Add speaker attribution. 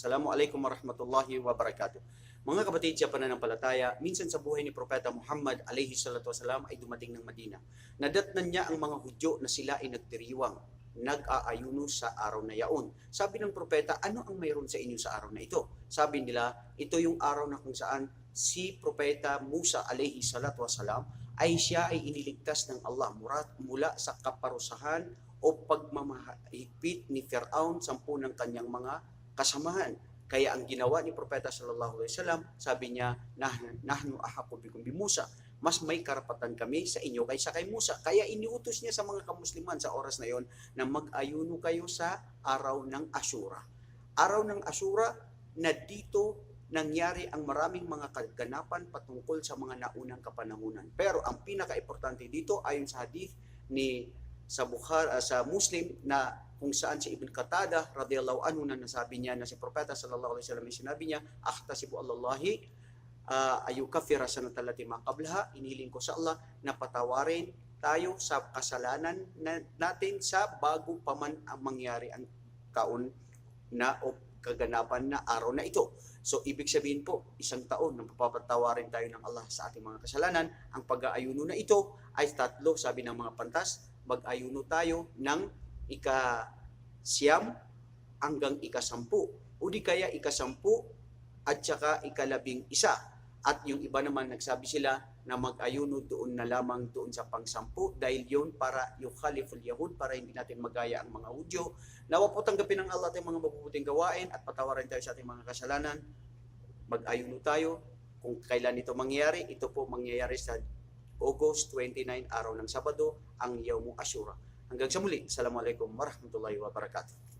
Speaker 1: Assalamualaikum warahmatullahi wabarakatuh. Mga kapatid sa pananampalataya, minsan sa buhay ni Propeta Muhammad alayhi salatu wasalam ay dumating ng Madina. Nadatnan niya ang mga Hudyo na sila ay nagdiriwang, nag-aayuno sa araw na yaon. Sabi ng propeta, ano ang mayroon sa inyo sa araw na ito? Sabi nila, ito yung araw na kung saan si Propeta Musa alayhi salatu wasalam ay siya ay iniligtas ng Allah mula, mula sa kaparusahan o pagmamahigpit ni Fir'aun sampu ng kanyang mga kasamahan. Kaya ang ginawa ni Propeta sallallahu alaihi wasallam, sabi niya, "Nahnu nahnu ahaqu bikum bi Musa." Mas may karapatan kami sa inyo kaysa kay Musa. Kaya iniutos niya sa mga kamusliman sa oras na yon na mag-ayuno kayo sa araw ng Ashura. Araw ng Ashura na dito nangyari ang maraming mga kaganapan patungkol sa mga naunang kapanahunan. Pero ang pinaka-importante dito ayon sa hadith ni sa Bukhari sa Muslim na kung saan si Ibn Qatada radhiyallahu anhu na nasabi niya na si Propeta sallallahu alaihi wasallam sinabi niya ahtasibu Allahi uh, ayukafira sanatallati ma qablaha iniling ko sa Allah na patawarin tayo sa kasalanan na, natin sa bago pa man ang mangyari ang taon na o kaganapan na araw na ito. So, ibig sabihin po, isang taon na papatawarin tayo ng Allah sa ating mga kasalanan. Ang pag-aayuno na ito ay tatlo, sabi ng mga pantas, mag-ayuno tayo ng ika-siyam hanggang ika-sampu. O di kaya ika-sampu at saka ikalabing isa. At yung iba naman nagsabi sila na mag-ayuno doon na lamang doon sa pangsampu dahil yun para yung Khaliful Yahud para hindi natin magaya ang mga Hudyo. Nawa po tanggapin ng Allah ating mga mabubuting gawain at patawarin tayo sa ating mga kasalanan. Mag-ayuno tayo. Kung kailan ito mangyayari, ito po mangyayari sa August 29, araw ng Sabado, ang Yawmu Ashura. Hanggang sa muli, Assalamualaikum warahmatullahi wabarakatuh.